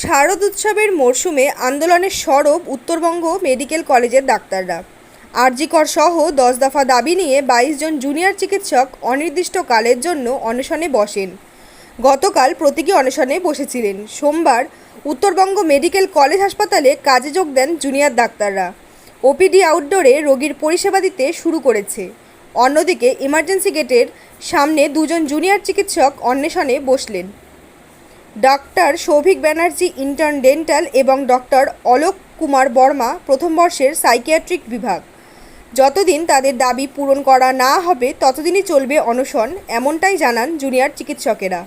শারদ উৎসবের মরশুমে আন্দোলনের সরব উত্তরবঙ্গ মেডিকেল কলেজের ডাক্তাররা। আরজিকর সহ দশ দফা দাবি নিয়ে বাইশ জন জুনিয়র চিকিৎসক অনির্দিষ্টকালের জন্য অনশনে বসেন। গতকাল প্রতীকী অনশনে বসেছিলেন। সোমবার উত্তরবঙ্গ মেডিকেল কলেজ হাসপাতালে কাজে যোগ দেন জুনিয়র ডাক্তাররা। ওপিডি আউটডোরে রোগীর পরিষেবা দিতে শুরু করেছে। অন্যদিকে ইমার্জেন্সি গেটের সামনে দুজন জুনিয়র চিকিৎসক অন্বেষণে বসলেন। Doctor Souvik Banerjee intern dental এবং ডক্টর অলোক কুমার বর্মা প্রথম বর্ষের সাইকিয়াট্রিক বিভাগ। যতদিন তাদের দাবি পূরণ করা না হবে, ততদিনই চলবে অনশন, এমনটাই জানান জুনিয়র চিকিৎসকেরা।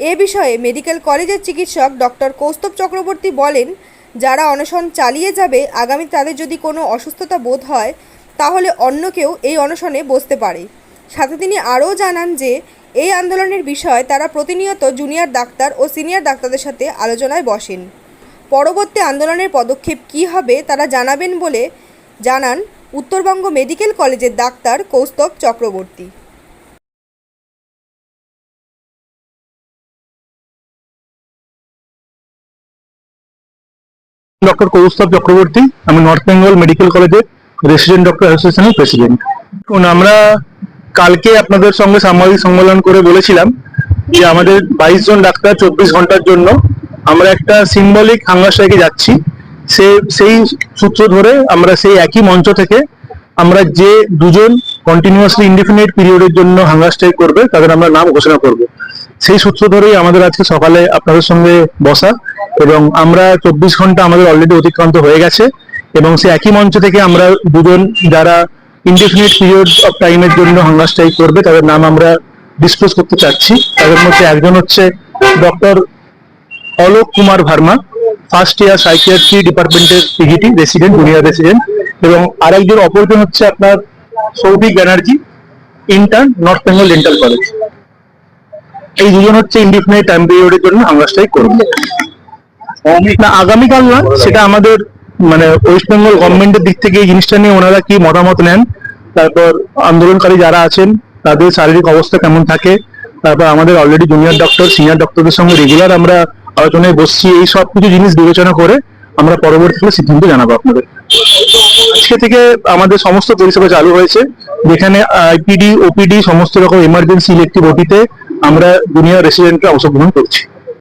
এ বিষয়ে মেডিকেল কলেজের চিকিৎসক ডক্টর কৌস্তব চক্রবর্তী বলেন, যারা অনশন চালিয়ে যাবে, আগামী তাদের যদি কোনো অসুস্থতা বোধ হয়, তাহলে অন্য কেউ এই অনশনে বসতে পারে। সাথে তিনি আরও জানান যে এই আন্দোলনের বিষয়ে তারা প্রতিনিয়ত জুনিয়র ডাক্তার ও সিনিয়র ডাক্তারদের সাথে আলোচনায় বসেন। পরবর্তী আন্দোলনের পদক্ষেপ কী হবে তারা জানাবেন বলে জানান উত্তরবঙ্গ মেডিকেল কলেজের ডাক্তার কৌস্তব চক্রবর্তী। ডক্টর কৌস্তব চক্রবর্তী, আমি নর্থ বেঙ্গল মেডিকেল কলেজের রেসিডেন্ট ডক্টর অ্যাসোসিয়েশনের প্রেসিডেন্ট। আমরা কালকে আপনাদের সঙ্গে সাংবাদিক সম্মেলন করে বলেছিলাম যে আমাদের বাইশ জন ডাক্তার চব্বিশ ঘণ্টার জন্য আমরা একটা সিম্বলিক হাঙ্গার স্ট্রাইকে যাচ্ছি। সে, সেই সূত্র ধরে আমরা সেই একই মঞ্চ থেকে আমরা যে দুজন কন্টিনিউয়াসলি ইনডিফিনিট পিরিয়ডের জন্য হাঙ্গার স্ট্রাইক করবে, তাদের আমরা নাম ঘোষণা করব। সেই সূত্র ধরেই আমাদের আজকে সকালে আপনাদের সঙ্গে বসা এবং আমরা চব্বিশ ঘণ্টা আমাদের অলরেডি অতিক্রান্ত হয়ে গেছে এবং সেই একই মঞ্চ থেকে আমরা দুজন যারা ইনডিফিনিট পিরিয়ড অফ টাইমের জন্য হাঙ্গার স্ট্রাইক করবে তাদের নাম আমরা ডিসক্লোজ করতে চাচ্ছি। তাদের মধ্যে একজন হচ্ছে doctor Alok Kumar Verma first year psychiatry ডিপার্টমেন্টের পিজিটি রেসিডেন্ট জুনিয়র রেসিডেন্ট এবং আরেকজন অপরজন হচ্ছে আপনার Souvik Banerjee intern north Bengal dental college এই দুজন হচ্ছে ইনডিফিনাইট টাইম পিরিয়ডের জন্য হাঙ্গার স্ট্রাইক করবে। না আগামীকাল না সেটা আমাদের মানে ওয়েস্ট বেঙ্গল গভর্নমেন্টের দিক থেকে এই জিনিসটা নিয়ে ওনারা কি মতামত নেন? তারপর আন্দোলনকারী যারা আছেন, তাদের শারীরিক অবস্থা কেমন থাকে? তারপর আমাদের অলরেডি জুনিয়র ডক্টর সিনিয়র ডক্টরদের সঙ্গে রেগুলার আমরা আলোচনায় বসছি, এই সব কিছু জিনিস বিবেচনা করে আমরা পরবর্তীকালে সিদ্ধান্ত জানাব আপনাদের। আজকে থেকে আমাদের সমস্ত পরিষেবা চালু হয়েছে, যেখানে আইপিডি ওপিডি সমস্ত রকম এমার্জেন্সি ইলেকট্রিক ওটিতে আমরা জুনিয়র রেসিডেন্টকে অংশগ্রহণ করছি।